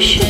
düşmedik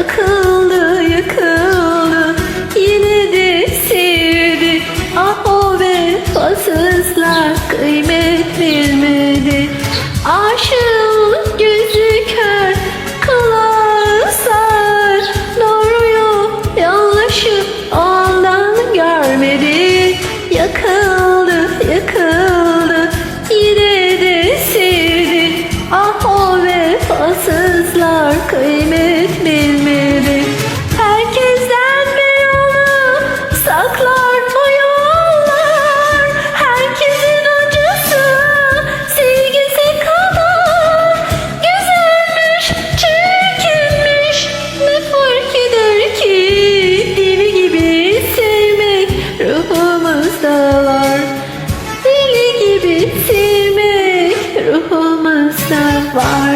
Yakıldı yıkıldı yine de sevdi. Ah o vefasızlar kıymet bilmedi Aşığın fire.